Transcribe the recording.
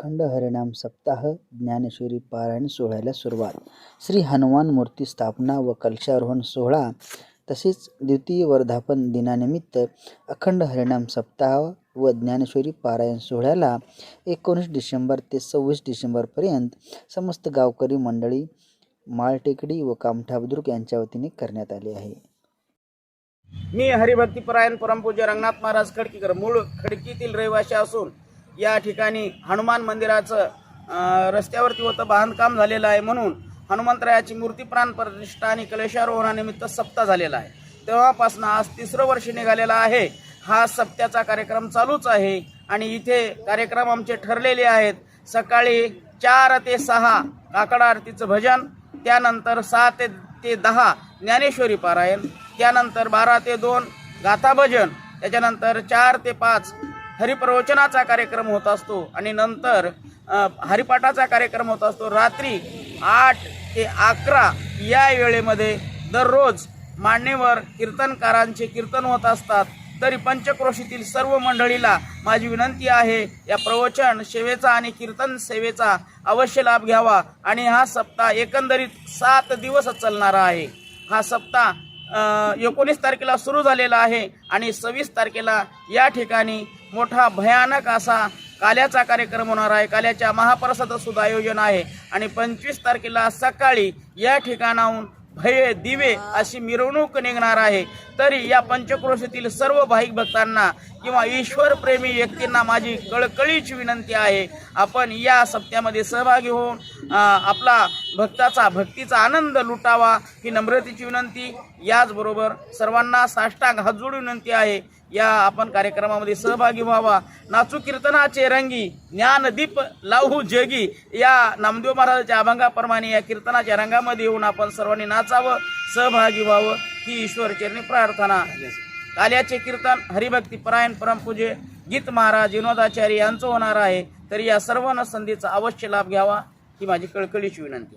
अखंड हरिनाम सप्ताह ज्ञानेश्वरी पारायण सोहळ्याला सुरुवात. श्री हनुमान मूर्ती स्थापना व कलशारोहण सोहळा. तसेच द्वितीय वर्धापन दिनानिमित्त अखंड हरिनाम सप्ताह व ज्ञानेश्वरी पारायण सोहळ्याला एकोणीस डिसेंबर ते सव्वीस डिसेंबरपर्यंत समस्त गावकरी मंडळी माळटेकडी व कामठा बुद्रुक यांच्या वतीने करण्यात आले आहे. मी हरिभक्तीपरायण परमपूज्य रंगनाथ महाराज खडकीकर. मूळ खडकीतील रहिवासी असून या ठिकाणी हनुमान मंदिराचं रस्त्यावरती होतं बांधकाम झालेलं आहे म्हणून हनुमंतरायाची मूर्ती प्राण प्रतिष्ठा आणि कलेशारोहणानिमित्त सप्ताह झालेला आहे. तेव्हापासून आज तिसरं वर्ष निघालेलं आहे. हा सप्त्याचा कार्यक्रम चालूच आहे आणि इथे कार्यक्रम आमचे ठरलेले आहेत. सकाळी चार ते सहा काकड आरतीचं भजन त्यानंतर सहा ते ते दहा ज्ञानेश्वरी पारायण त्यानंतर बारा ते दोन गाथा भजन त्याच्यानंतर चार ते पाच हरिप्रवचनाचा कार्यक्रम होत असतो आणि नंतर हरिपाठाचा कार्यक्रम होत असतो रात्री आठ ते अकरा या वेळेमध्ये. दररोज मान्यवर कीर्तनकारांचे कीर्तन होत असतात. तरी पंचक्रोशीतील सर्व मंडळीला माझी विनंती आहे या प्रवचन सेवेचा आणि कीर्तन सेवेचा अवश्य लाभ घ्यावा. आणि हा सप्ताह एकंदरीत सात दिवस चालणारा आहे. हा सप्ताह एकोणीस तारखेला सुरू झालेला आहे आणि सव्वीस तारखेला या ठिकाणी मोठा भयानक असा काल्याचा कार्यक्रम होणार आहे. काल्याच्या महाप्रसाद सुद्धा आयोजन आहे. आणि पंचवीस तारखेला सकाळी या ठिकाणाहून भये दिवे अशी मिरवणूक निघणार आहे. तरी या पंचक्रोशीतील सर्व भाविक भक्तांना किंवा ईश्वरप्रेमी व्यक्तींना माझी कळकळीची विनंती आहे. आपण या सप्त्यामध्ये सहभागी होऊन आपला भक्ताचा भक्तीचा आनंद लुटावा ही नम्रतेची विनंती. याचबरोबर सर्वांना साष्टांग हात जोडून विनंती आहे. या आपण कार्यक्रमामध्ये सहभागी व्हावा. नाचू कीर्तनाचे रंगी ज्ञानदीप लावू जगी. या नामदेव महाराजाच्या अभंगाप्रमाणे या कीर्तनाच्या रंगामध्ये येऊन आपण सर्वांनी नाचावं सहभागी व्हावं ही ईश्वरचरणी प्रार्थना. आल्याचे कीर्तन हरिभक्ती परायण परमपूजे गीत महाराज विनोदाचार्य यांचं होणार आहे. तरी या सर्वांना संधीचा अवश्य लाभ घ्यावा ही माझी कळकळीची विनंती